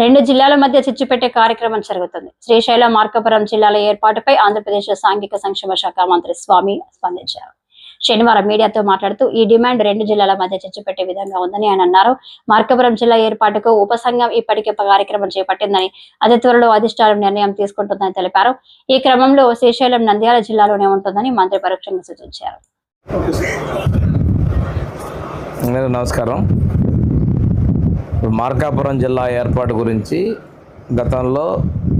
రెండు జిల్లాల మధ్య చిచ్చుపెట్టే కార్యక్రమం జరుగుతుంది. శ్రీశైలం మార్కాపురం జిల్లాల ఏర్పాటుపై ఆంధ్రప్రదేశ్ సాంఘిక సంక్షేమ శాఖ మంత్రి స్వామి స్పందించారు. శనివారం మీడియాతో మాట్లాడుతూ ఈ డిమాండ్ రెండు జిల్లాల మధ్య చిచ్చుపెట్టే విధంగా ఉందని ఆయన అన్నారు. మార్కాపురం జిల్లా ఏర్పాటుకు ఉపసంఘం ఇప్పటికే కార్యక్రమం చేపట్టిందని అతి త్వరలో అధిష్టానం నిర్ణయం తీసుకుంటుందని తెలిపారు. ఈ క్రమంలో శ్రీశైలం నంద్యాల జిల్లాలోనే ఉంటుందని మంత్రి పరోక్షంగా సూచించారు. నమస్కారం. మార్కాపురం జిల్లా ఏర్పాటు గురించి గతంలో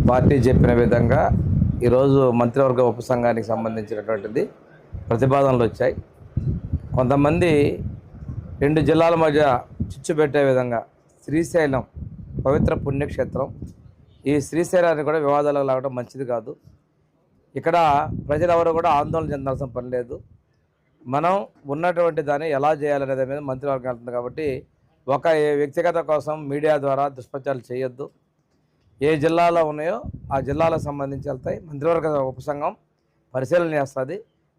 పార్టీ చెప్పిన విధంగా ఈరోజు మంత్రివర్గ ఉపసంఘానికి సంబంధించినటువంటిది ప్రతిపాదనలు వచ్చాయి. కొంతమంది రెండు జిల్లాల మధ్య చిచ్చు పెట్టే విధంగా శ్రీశైలం పవిత్ర పుణ్యక్షేత్రం ఈ శ్రీశైలాన్ని కూడా వివాదాలకు లాగడం మంచిది కాదు. ఇక్కడ ప్రజలెవరు కూడా ఆందోళన చెందాల్సిన పని లేదు. మనం ఉన్నటువంటి దాన్ని ఎలా చేయాలనే దాని మీద మంత్రివర్గం వెళ్తుంది కాబట్టి ఒక వ్యక్తిగత కోసం మీడియా ద్వారా దుష్ప్రచారాలు చేయొద్దు. ఏ జిల్లాలో ఉన్నాయో ఆ జిల్లాలకు సంబంధించి వెళ్తాయి. మంత్రివర్గ ఉపసంఘం పరిశీలన చేస్తుంది.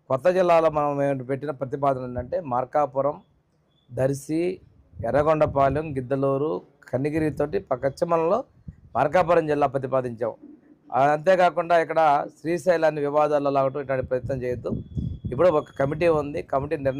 కొత్త జిల్లాలో మనం పెట్టిన ప్రతిపాదన ఏంటంటే మార్కాపురం దర్శి ఎర్రగొండపాలెం గిద్దలూరు కన్నిగిరితోటి పక్కచ్చమలలో మార్కాపురం జిల్లా ప్రతిపాదించాం. అంతేకాకుండా ఇక్కడ శ్రీశైలాన్ని వివాదాల్లో లాగటం ఇట్లాంటి ప్రయత్నం చేయొద్దు. ఇప్పుడు ఒక కమిటీ ఉంది. కమిటీ నిర్ణయం